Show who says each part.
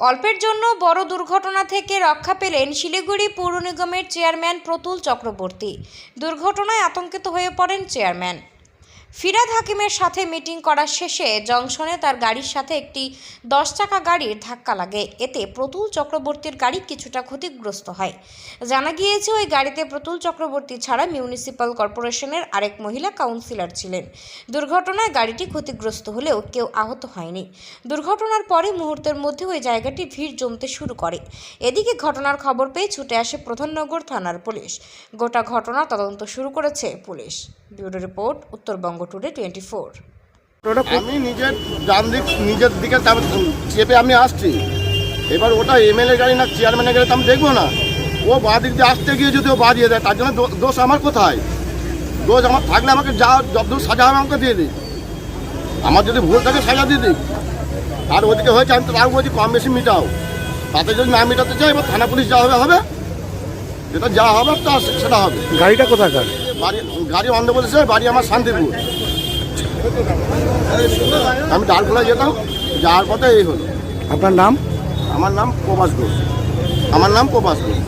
Speaker 1: অল্পের জন্য বড় দুর্ঘটনা থেকে রক্ষা পেলেন শিলিগুড়ি পৌর নিগমের চেয়ারম্যান প্রতুল চক্রবর্তী। দুর্ঘটনায় আতঙ্কিত হয়ে পড়েন চেয়ারম্যান। ফিরাদ হাকিমের সাথে মিটিং করার শেষে জংশনে তার গাড়ির সাথে একটি দশ চাকা গাড়ির ধাক্কা লাগে। এতে প্রতুল চক্রবর্তীর গাড়ি কিছুটা ক্ষতিগ্রস্ত হয়। জানা গিয়েছে, ওই গাড়িতে প্রতুল চক্রবর্তী ছাড়া মিউনিসিপ্যাল কর্পোরেশনের আরেক মহিলা কাউন্সিলর ছিলেন। দুর্ঘটনায় গাড়িটি ক্ষতিগ্রস্ত হলেও কেউ আহত হয়নি। দুর্ঘটনার পরে মুহূর্তের মধ্যে ওই জায়গাটি ভিড় জমতে শুরু করে। এদিকে ঘটনার খবর পেয়ে ছুটে আসে প্রধাননগর থানার পুলিশ। গোটা ঘটনা তদন্ত শুরু করেছে police. Bureau report, Uttarbanga today twenty four
Speaker 2: আমি নিজের ডান দিক নিজের দিকে চেপে আমি আসছি। এবার ওটা এমএলএ গাড়ি না চেয়ারম্যানের গাড়ি তো আমি দেখব না। ও বাঁ দিক দিয়ে আসতে গিয়ে যদি ও বাঁ দিয়ে দেয় তার জন্য দো- দোষ আমার কোথায়? দোষ আমার থাকলে আমাকে যা যতদূর সাজা হবে আমাকে দিয়ে দিই আমার যদি ভুল থাকে সাজা দিয়ে দিই আর ওদিকে হয়েছে আমি তো তার বলছি কম বেশি মিটাও। তাতে যদি না মেটাতে চাই এবার থানা পুলিশ যা হবে হবে। যেটা যা হবে তা সেটা হবে।
Speaker 3: গাড়িটা কোথাকার?
Speaker 2: বাড়ি গাড়ি অন্ধ্রপ্রদেশে বাড়ি আমার শান্তিপুর। আমি ডালখোলা যেতাম যাওয়ার পথে এই হলো।
Speaker 3: আপনার নাম?
Speaker 2: আমার নাম প্রভাস ঘোষ। আমার নাম প্রভাস ঘোষ।